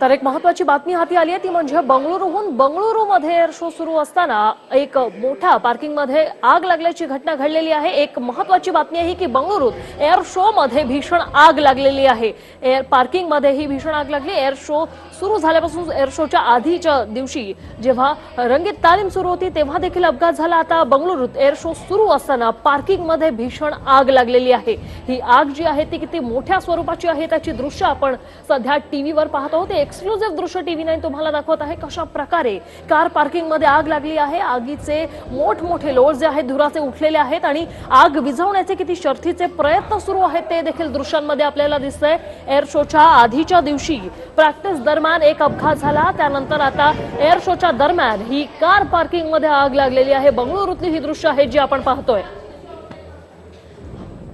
तर एक महत्वाची बातमी हाती आली आहे ती म्हणजे बंगळुरूहून बंगळुरूमध्ये एअर शो सुरू असताना एक मोठ्या पार्किंगमध्ये आग लागल्याची घटना घडलेली आहे. एक महत्वाची बातमी आहे की बंगळुरूत एअर शो मध्ये भीषण आग लागलेली आहे. एअर पार्किंगमध्ये ही भीषण आग लागली. एअर शो सुरू झाल्यापासून एअर शोच्या आधीच्या दिवशी जेव्हा रंगीत तालीम सुरू होती तेव्हा देखील अपघात झाला. आता बंगळुरूत एअर शो सुरू असताना पार्किंगमध्ये भीषण आग लागलेली आहे. ही आग जी आहे ती किती मोठ्या स्वरूपाची आहे त्याची दृश्य आपण सध्या टीव्हीवर पाहत आहोत. एक्सक्लुझिव्ह दृश्य टीव्ही नाईन तुम्हाला दाखवत आहे कशा प्रकारे कार पार्किंगमध्ये आग लागली आहे. आगीचे मोठमोठे लोळ जे आहेत धुराचे उठलेले आहेत आणि आग विझवण्याचे किती शर्थीचे प्रयत्न सुरू आहेत ते देखील दृश्यांमध्ये आपल्याला दिसतंय. एअर शोच्या आधीच्या दिवशी प्रॅक्टिस दरम्यान एक अपघात झाला. त्यानंतर आता एअर शोच्या दरम्यान ही कार पार्किंगमध्ये आग लागलेली आहे. बंगळुरूतली ही दृश्य आहेत जी आपण पाहतोय.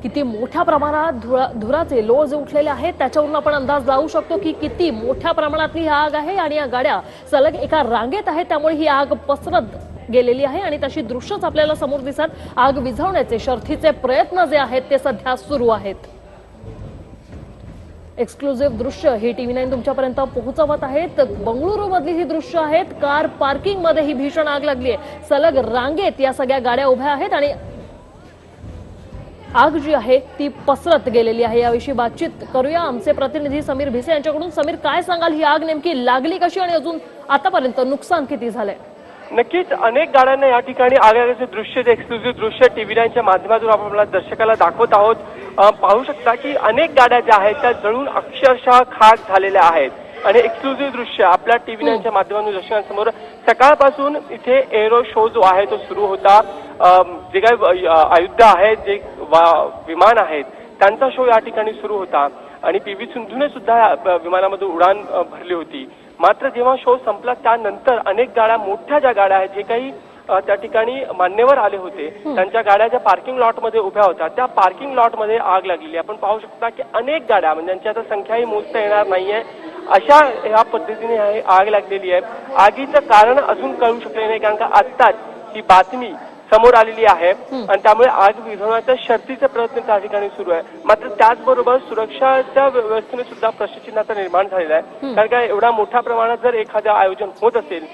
किती मोठ्या प्रमाणात धुरा धुराचे लोळ जे उठलेले आहेत त्याच्यावरून आपण अंदाज लावू शकतो की किती मोठ्या प्रमाणातली ही आग आहे आणि या गाड्या सलग एका रांगेत आहेत त्यामुळे ही आग पसरत गेलेली आहे आणि तशी दृश्यच आपल्याला समोर दिसत. आग विझवण्याचे शर्थीचे प्रयत्न जे आहेत ते सध्या सुरू आहेत. एक्सक्लुझिव्ह दृश्य हे टीव्ही नाईन तुमच्यापर्यंत पोहोचवत आहेत. बंगळुरू मधली ही दृश्य आहेत. कार पार्किंगमध्ये ही भीषण आग लागली आहे. सलग रांगेत या सगळ्या गाड्या उभ्या आहेत आणि आग जी आहे ती पसरत गेलेली आहे. याविषयी बातचीत करूया. आमचे प्रतिनिधी समीर भिसे यांच्याकडून. समीर काय सांगाल? ही आग नेमकी लागली कशी आणि अजून आतापर्यंत नुकसान किती झालंय? नक्कीच अनेक गाड्यांना या ठिकाणी आगाचे दृश्य जे एक्सक्लुझिव्ह दृश्य टीव्ही नाईनच्या माध्यमातून आपण दर्शकाला दाखवत आहोत. पाहू शकता की अनेक गाड्या ज्या आहेत त्या जळून अक्षरशः खाक झालेल्या आहेत. आणि एक्सक्लुझिव्ह दृश्य आपल्या टीव्ही नाईनच्या माध्यमातून दर्शकांसमोर. सकाळपासून इथे एरो शो जो आहे तो सुरू होता. जे काही अयोध्या आहेत जे विमान आहेत त्यांचा शो या ठिकाणी सुरू होता. आणि पी व्ही सिंधूने सुद्धा विमानामध्ये उडान भरली होती. मात्र जेव्हा शो संपला त्यानंतर अनेक गाड्या मोठ्या ज्या गाड्या आहेत जे काही त्या ठिकाणी मान्यवर आले होते. त्यांच्या गाड्या ज्या पार्किंग लॉटमध्ये उभ्या होत्या त्या पार्किंग लॉटमध्ये आग लागलेली. आपण पाहू शकता की अनेक गाड्या म्हणजे ज्यांची आता संख्याही मोजता येणार नाहीये. अशा ह्या पद्धतीने आग लागलेली आहे. आगीचं कारण अजून कळू शकले नाही कारण का आत्ताच ही बातमी समोर आलेली आहे. आणि त्यामुळे आग विझवण्याच्या शर्तीचे प्रयत्न त्या ठिकाणी सुरू आहे. मात्र त्याचबरोबर सुरक्षाच्या व्यवस्थेने सुद्धा प्रश्नचिन्ह आता निर्माण झालेला आहे. कारण का एवढा मोठ्या प्रमाणात जर एखादं आयोजन होत असेल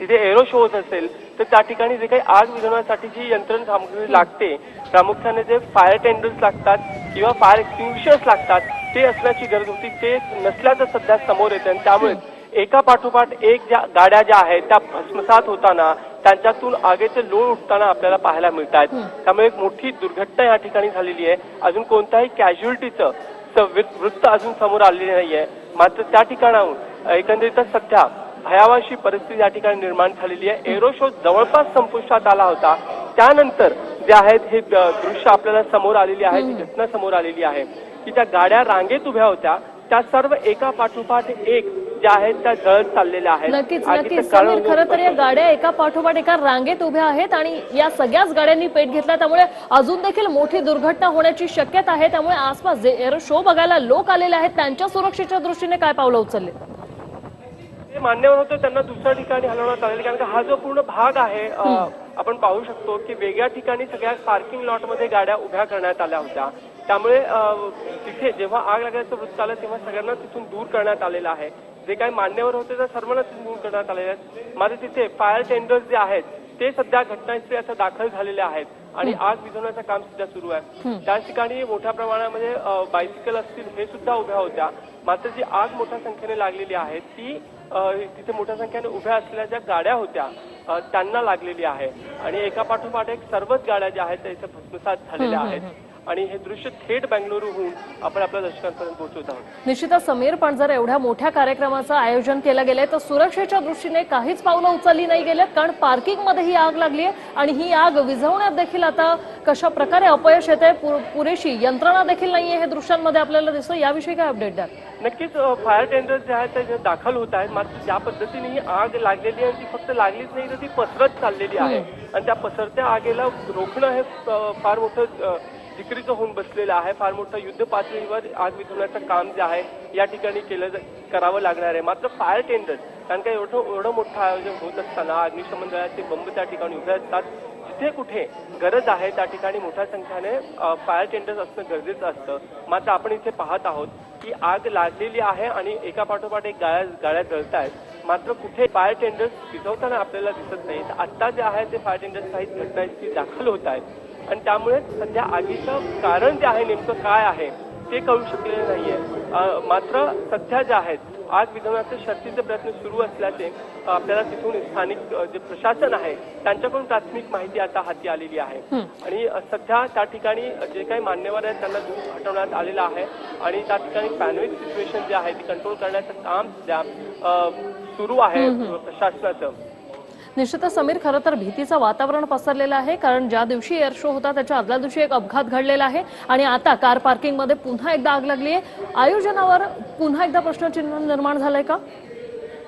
तिथे एरो शो होत असेल तर त्या ठिकाणी जे काही आग विझवण्यासाठी जी यंत्रण सामग्री लागते प्रामुख्याने जे फायर टेंडर्स लागतात किंवा फायर एक्सटिंग्विशर्स लागतात ते असण्याची गरज होती ते नसल्याचं सध्या समोर येते. आणि त्यामुळे एका पाठोपाठ एक ज्या गाड्या ज्या आहेत त्या भस्मसात होताना त्यांच्यातून आगीचे लोळ उठताना आपल्याला पाहायला मिळत आहेत त्यामुळे एक मोठी दुर्घटना या ठिकाणी झालेली आहे. अजून कोणत्याही कॅज्युअलिटीचं वृत्त अजून समोर आलेले नाहीये. मात्र त्या ठिकाणाहून एकंदरीतच सध्या भयावशी परिस्थिती या ठिकाणी निर्माण झालेली आहे. एरो शो जवळपास संपुष्टात आला होता. त्यानंतर जे आहेत हे दृश्य आपल्याला समोर आलेली आहे. घटना समोर आलेली आहे. की त्या गाड्या रांगेत उभ्या होत्या त्या सर्व एका पाठोपाठ एक ज्या आहेत त्या जळत चाललेल्या आहेत. नक्कीच नक्कीच. कारण समीर खरं तर या गाड्या एका पाठोपाठ एका रांगेत उभ्या आहेत आणि या सगळ्याच गाड्यांनी पेट घेतला. त्यामुळे अजून देखील मोठी दुर्घटना होण्याची शक्यता आहे. त्यामुळे आसपास जे एअर शो बघायला लोक आलेले आहेत त्यांच्या सुरक्षेच्या दृष्टीने काय पावलं उचलले? जे मान्यवर होते त्यांना दुसऱ्या ठिकाणी हलवण्यात आलेले कारण का हा जो पूर्ण भाग आहे आपण पाहू शकतो की वेगळ्या ठिकाणी सगळ्या पार्किंग लॉटमध्ये गाड्या उभ्या करण्यात आल्या होत्या. त्यामुळे तिथे जेव्हा आग लागण्याचं वृत्त आलं तेव्हा सगळ्यांना तिथून दूर करण्यात आलेलं आहे. जे काही मान्यवर होते त्या सर्वांना तिथून दूर करण्यात आलेले आहेत. मात्र तिथे फायर टेंडर्स जे आहेत ते सध्या घटनास्थळी आता दाखल झालेले आहेत. आणि आग विझवण्याचं काम सध्या सुरू आहे. त्याच ठिकाणी मोठ्या प्रमाणामध्ये बायसिकल असतील हे सुद्धा उभ्या होत्या. मात्र जी आग मोठ्या संख्येने लागलेली आहे ती तिथे मोठ्या संख्येने उभ्या असलेल्या ज्या गाड्या होत्या त्यांना लागलेली आहे. आणि एका पाठोपाठ एक सर्वच गाड्या ज्या आहेत त्या इथे भस्मसात झालेल्या आहेत. आणि हे दृश्य थेट बेंगळुरूहून आपण आपल्या दर्शकांपर्यंत पोहोचवत आहोत. निश्चितच समीर पण जर एवढ्या मोठ्या कार्यक्रमाचं आयोजन केलं गेलंय तर सुरक्षेच्या दृष्टीने काहीच पावलं उचलली नाही गेलेत कारण पार्किंगमध्ये ही आग लागली आहे आणि ही आग विझवण्यात देखील आता कशा प्रकारे अपयश येत आहे पुरेशी यंत्रणा देखील नाहीये हे दृश्यांमध्ये आपल्याला दिसतं याविषयी काय अपडेट द्या नक्कीच फायर टेंडर्स जे आहेत ते दाखल होत आहेत. मात्र ज्या पद्धतीने ही आग लागलेली आहे ती फक्त लागलीच नाही तर ती पसरत चाललेली आहे. आणि त्या पसरत्या आगीला रोखणं हे फार मोठं जिकरीचं होऊन बसलेलं आहे. फार मोठं युद्ध पातळीवर आग विझवण्याचं काम जे आहे या ठिकाणी केलं करावं लागणार आहे. मात्र फायर टेंडर्स कारण का एवढं एवढं मोठं आयोजन होत असताना अग्निशमन दलाचे बंब त्या ठिकाणी उभे असतात. जिथे कुठे गरज आहे त्या ठिकाणी मोठ्या संख्येने फायर टेंडर्स असणं गरजेचं असतं. मात्र आपण इथे पाहत आहोत की आग लागलेली आहे आणि एका पाठोपाठ एक गाड्या गाळ्या जळत आहेत मात्र कुठे फायर टेंडर्स विझवताना आपल्याला दिसत नाही तर आता जे आहे ते फायर टेंडर्स काही घटनास्थळी दाखल होत आहेत. आणि त्यामुळे सध्या आगीचं कारण जे आहे नेमकं काय आहे ते कळू शकलेलं नाहीये. मात्र सध्या जे आहेत आग विझवण्याचे शर्तीचे प्रयत्न सुरू असल्याचे आपल्याला तिथून स्थानिक जे प्रशासन आहे त्यांच्याकडून प्राथमिक माहिती आता हाती आलेली आहे. आणि सध्या त्या ठिकाणी जे काही मान्यवर आहेत त्यांना दूर हटवण्यात आलेलं आहे. आणि त्या ठिकाणी पॅनविक सिच्युएशन जे आहे ती कंट्रोल करण्याचं काम सुरू आहे प्रशासनाचं निश्चितच समीर खरं तर भीतीचं वातावरण पसरलेलं आहे कारण ज्या दिवशी एअर शो होता त्याच्या आदल्या दिवशी एक अपघात घडलेला आहे. आणि आता कार पार्किंगमध्ये पुन्हा एकदा आग लागली आहे आयोजनावर पुन्हा एकदा प्रश्नचिन्ह निर्माण झालंय का?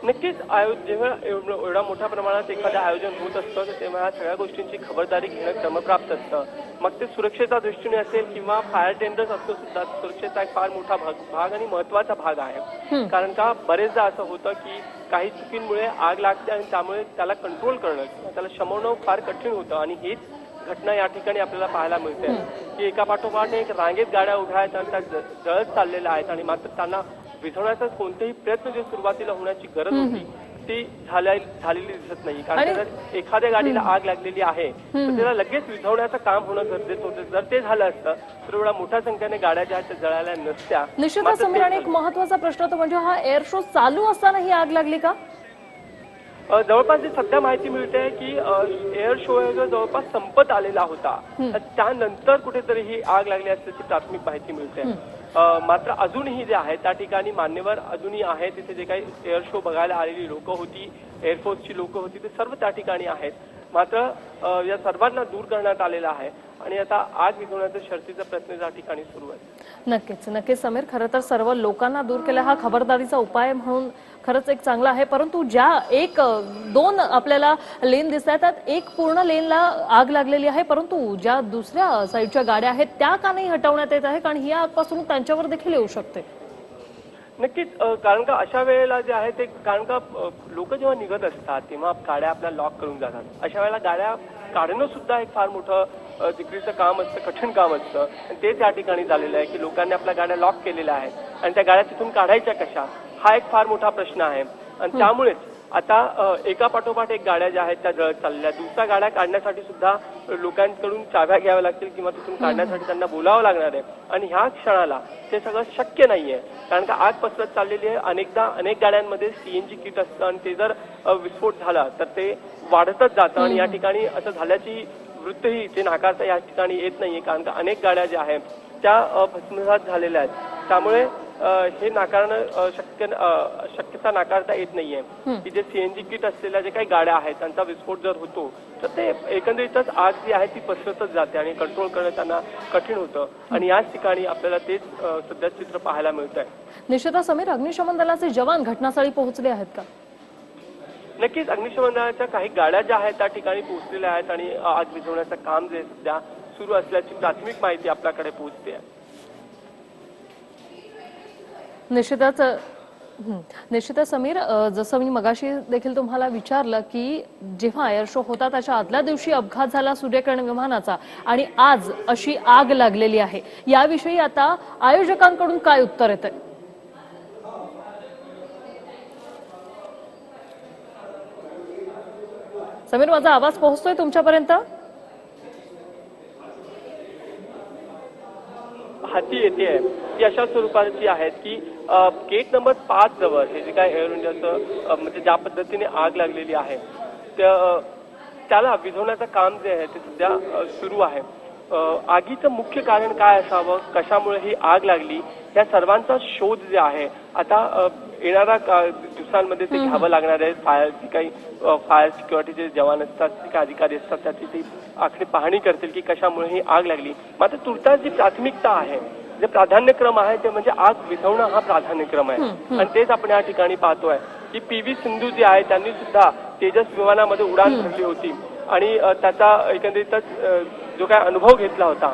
नक्कीच आयो जेव्हा एवढं- मोठ्या प्रमाणात एखादं आयोजन होत असतं तर तेव्हा सगळ्या गोष्टींची खबरदारी घेणं क्रमप्राप्त असतं. मग ते सुरक्षेच्या दृष्टीने असेल किंवा फायर टेंडर्स असतो सुद्धा सुरक्षेचा एक फार मोठा भाग भाग आणि महत्त्वाचा भाग आहे. कारण का बरेचदा असं होतं की काही चुकींमुळे आग लागते आणि त्यामुळे त्याला कंट्रोल करणं त्याला शमवणं फार कठीण होतं आणि हीच घटना या ठिकाणी आपल्याला पाहायला मिळते. की एका पाठोपाठ एक रांगेत गाड्या उभ्या आहेत आणि त्या जळत चाललेल्या आहेत आणि मात्र त्यांना विझवण्याचा कोणतेही प्रयत्न जे सुरुवातीला होण्याची गरज होती ती झालेली दिसत नाही. कारण जर एखाद्या गाडीला आग लागलेली आहे तर त्याला लगेच विझवण्याचं काम होणं गरजेचं होतं. जर ते झालं असतं तर एवढ्या मोठ्या संख्येने गाड्या ज्या जळाल्या नसत्या. निश्चितच समीर आणि एक महत्त्वाचा प्रश्न तो म्हणजे हा एअर शो चालू असताना ही आग लागली का? जवळपास जी सध्या माहिती मिळते की एअर शो जो जवळपास संपत आलेला होता तर त्यानंतर कुठेतरी ही आग लागली असल्याची प्राथमिक माहिती मिळते. मात्र अजूनही जे आहे त्या ठिकाणी मान्यवर अजूनही आहे तिथे जे काही एअर शो बघायला आलेली लोक होती एअरफोर्सची लोक होती ते सर्व त्या ठिकाणी आहेत. मात्र या सर्वांना दूर करण्यात आलेलं आहे. आणि आता आग विझवण्याचा शर्तीचा प्रयत्न त्या ठिकाणी सुरू आहे नक्कीच नक्कीच समीर. खरं तर सर्व लोकांना दूर केला हा खबरदारीचा उपाय म्हणून खरंच एक चांगला आहे. परंतु ज्या एक दोन आपल्याला लेन दिसत आहेत त्यात एक पूर्ण लेनला आग लागलेली आहे. परंतु ज्या दुसऱ्या साईडच्या गाड्या आहेत त्या का नाही हटवण्यात येत आहे कारण ही आगपासून त्यांच्यावर देखील येऊ शकते. नक्कीच कारण का अशा वेळेला जे आहे ते कारण का लोक जेव्हा निघत असतात तेव्हा गाड्या आपल्या लॉक करून जातात. अशा वेळेला गाड्या काढणं सुद्धा एक फार मोठं अ, जिकरीचं काम असतं कठीण काम असतं. आणि तेच या ठिकाणी झालेलं आहे की लोकांनी आपल्या गाड्या लॉक केलेल्या आहेत. आणि त्या गाड्या तिथून काढायच्या कशा? हा एक फार मोठा प्रश्न आहे. आणि त्यामुळेच आता एका पाठोपाठ एक गाड्या ज्या आहेत त्या जळत चाललेल्या आहेत. दुसऱ्या गाड्या काढण्यासाठी सुद्धा लोकांकडून चाव्या घ्याव्या लागतील किंवा तिथून काढण्यासाठी त्यांना बोलावं लागणार आहे. आणि ह्या क्षणाला ते सगळं शक्य नाहीये. कारण का आग पसरत चाललेली आहे. अनेकदा अनेक गाड्यांमध्ये सीएनजी किट असतं आणि ते जर विस्फोट झाला तर ते वाढतच जातं. आणि या ठिकाणी असं झाल्याची वृत्तही ते नाकारता या ठिकाणी येत नाहीये. कारण का अनेक गाड्या ज्या आहेत त्या भस्मसात झालेल्या आहेत. त्यामुळे हे नाकारणं शक्य शक्यता नाकारता येत नाहीये. की जे सीएनजी किट असलेल्या जे काही गाड्या आहेत त्यांचा विस्फोट जर होतो तर ते एकंदरीतच आग जी आहे ती पसरतच जाते आणि कंट्रोल करणं त्यांना कठीण होतं. आणि याच ठिकाणी आपल्याला तेच सध्या चित्र पाहायला मिळत आहे निश्चितच समीर अग्निशमन दलाचे जवान घटनास्थळी पोहोचले आहेत का? नक्कीच अग्निशमन दलाच्या काही गाड्या ज्या आहेत त्या ठिकाणी पोहोचलेल्या आहेत आणि आग विझवण्याचं काम जे सध्या सुरू असल्याची प्राथमिक माहिती आपल्याकडे पोहोचते आहे. निश्चितच निश्चितच समीर जसं मी मगाशी देखील तुम्हाला विचारलं की जेव्हा एअर शो होता त्याच्या आदल्या दिवशी अपघात झाला सूर्यकिरण विमानाचा आणि आज अशी आग लागलेली आहे. याविषयी आता आयोजकांकडून काय उत्तर येत आहे समीर माझा आवाज पोहोचतोय तुमच्यापर्यंत? हाती येते ती अशा स्वरूपाची आहेत की गेट नंबर पाच जवळ हे जे काय एअर इंडियाचं म्हणजे ज्या पद्धतीने आग लागलेली आहे त्या त्याला विझवण्याचं काम जे आहे ते सध्या सुरू आहे. आगीचं मुख्य कारण काय असावं कशामुळे ही आग लागली या सर्वांचा शोध जे आहे आता येणाऱ्या दिवसांमध्ये ते घ्यावं लागणार आहे. फायर जे काही फायर सिक्युरिटीचे जवान असतात जे काही अधिकारी असतात त्याची ती आखरी पाहणी करतील की कशामुळे ही आग लागली. मात्र तुर्तास जी प्राथमिकता आहे जे प्राधान्यक्रम आहे ते म्हणजे आग विझवणं हा प्राधान्यक्रम आहे. आणि तेच आपण या ठिकाणी पाहतोय की पी व्ही सिंधू जी आहे त्यांनी सुद्धा तेजस विमानामध्ये उडान भरली होती. आणि त्याचा एकंदरीतच जो काय अनुभव घेतला होता.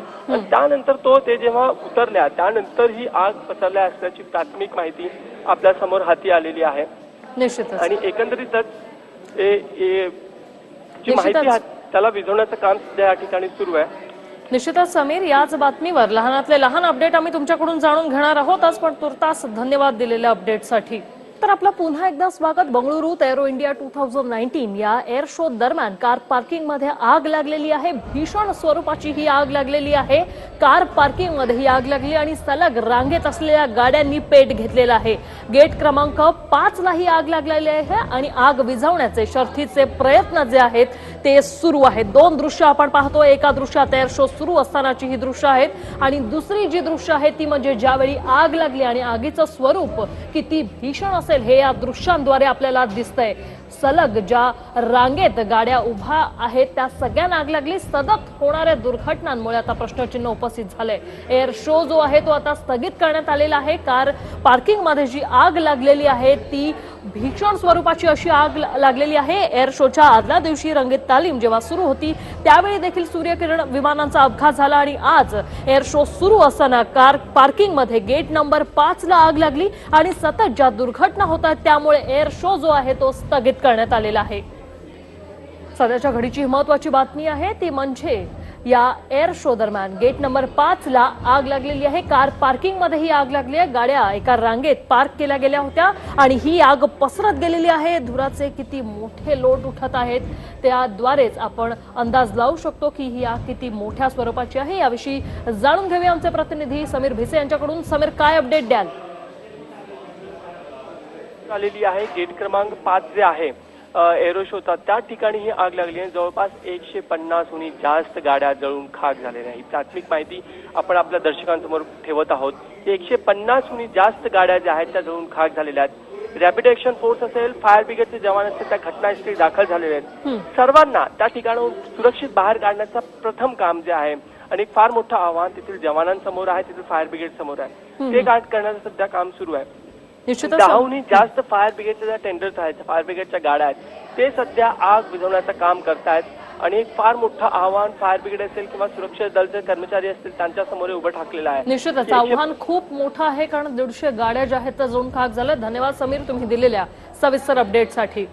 त्यानंतर तो ते जेव्हा उतरल्या त्यानंतर ही आग पसरल्या असल्याची प्राथमिक माहिती आपल्यासमोर हाती आलेली आहे. आणि एकंदरीतच जी. माहिती त्याला विझवण्याचं काम सध्या या ठिकाणी सुरू आहे. निश्चितच समीर याच बातमीवर. लहानातले लहान अपडेट आम्ही तुमच्याकडून जाणून घेणार आहोत. आज पण तुर्तास धन्यवाद दिलेल्या अपडेटसाठी. तर आपलं पुन्हा एकदा स्वागत. Bengaluru Aero India two thousand nineteen या एअर शो दरम्यान कार पार्किंगमध्ये आग लागलेली आहे. भीषण स्वरूपाची ही आग लागलेली आहे. कार पार्किंगमध्ये ही आग लागली आणि सलग रांगेत असलेल्या गाड्यांनी पेट घेतलेला आहे. गेट क्रमांक पाच ही आग लागलेली आहे आणि आग विझवण्याचे शर्थीचे प्रयत्न जे आहेत ते सुरू आहेत. दोन दृश्य आपण पाहतो एका दृश्यात एअर शो सुरू असतानाची ही दृश्य आहेत आणि दुसरी जी दृश्य आहेत ती म्हणजे ज्यावेळी आग लागली आणि आगीचं स्वरूप किती भीषण असेल हे या दृश्यांद्वारे आपल्याला दिसतंय. सलग ज्या रांगेत गाड्या उभ्या आहेत त्या सगळ्यांना आग लागली सतत होणाऱ्या दुर्घटनांमुळे आता प्रश्नचिन्ह उपस्थित झालंय. एअर शो जो आहे तो आता स्थगित करण्यात आलेला आहे. कार पार्किंगमध्ये जी आग लागलेली आहे ती भीषण स्वरूपाची अशी आग लागलेली आहे. एअर शोच्या आदल्या दिवशी रंगीत तालीम जेव्हा सुरू होती त्यावेळी देखील सूर्यकिरण विमानांचा अपघात झाला आणि आज एअर शो सुरू असताना कार पार्किंगमध्ये गेट नंबर पाच ला आग लागली आणि सतत ज्या दुर्घटना होतात त्यामुळे एअर शो जो आहे तो स्थगित करण्यात आलेला आहे. सध्याच्या घडीची महत्वाची बातमी आहे ती म्हणजे या एअर शो दरम्यान. गेट नंबर पाच ला आग लागलेली आहे. कार पार्किंगमध्ये ही आग लागली आहे. गाड्या एका रांगेत पार्क केल्या गेल्या होत्या आणि ही आग पसरत गेलेली आहे. धुराचे किती मोठे लोट उठत आहेत त्याद्वारेच आपण अंदाज लावू शकतो की ही आग किती मोठ्या स्वरूपाची आहे. याविषयी जाणून घेऊया आमचे प्रतिनिधी समीर भिसे यांच्याकडून. समीर काय अपडेट द्याल? आलेली आहे. गेट क्रमांक पाच जे आहे. एरो शोचा त्या ठिकाणी ही आग लागली आहे जवळपास एकशे पन्नासहूनही जास्त गाड्या जळून खाक झालेल्या ही प्राथमिक माहिती आपण आपल्या दर्शकांसमोर ठेवत आहोत. की एकशे पन्नासहूनही जास्त गाड्या ज्या आहेत त्या जळून खाक झालेल्या आहेत. रॅपिड ऍक्शन फोर्स असेल फायर ब्रिगेडचे जवान असतील त्या घटनास्थळी दाखल झालेले आहेत. सर्वांना त्या ठिकाणाहून सुरक्षित बाहेर काढण्याचं प्रथम काम जे आहे आणि एक फार मोठं आव्हान तेथील जवानांसमोर आहे तेथील फायर ब्रिगेड समोर आहे. ते करण्याचं सध्या काम सुरू आहे. दहाहूनही जास्त फायर ब्रिगेडच्या ज्या टेंडर्स आहेत फायर ब्रिगेडच्या गाड्या आहेत ते सध्या आग विझवण्याचं काम करतायत. आणि एक फार मोठं आव्हान फायर ब्रिगेड असेल किंवा सुरक्षा दलचे कर्मचारी असतील त्यांच्यासमोर उभं ठाकलेलं आहे. निश्चितच. आव्हान खूप मोठं आहे कारण दीडशे गाड्या ज्या आहेत त्या जळून खाक झाल्या धन्यवाद समीर तुम्ही दिलेल्या सविस्तर अपडेटसाठी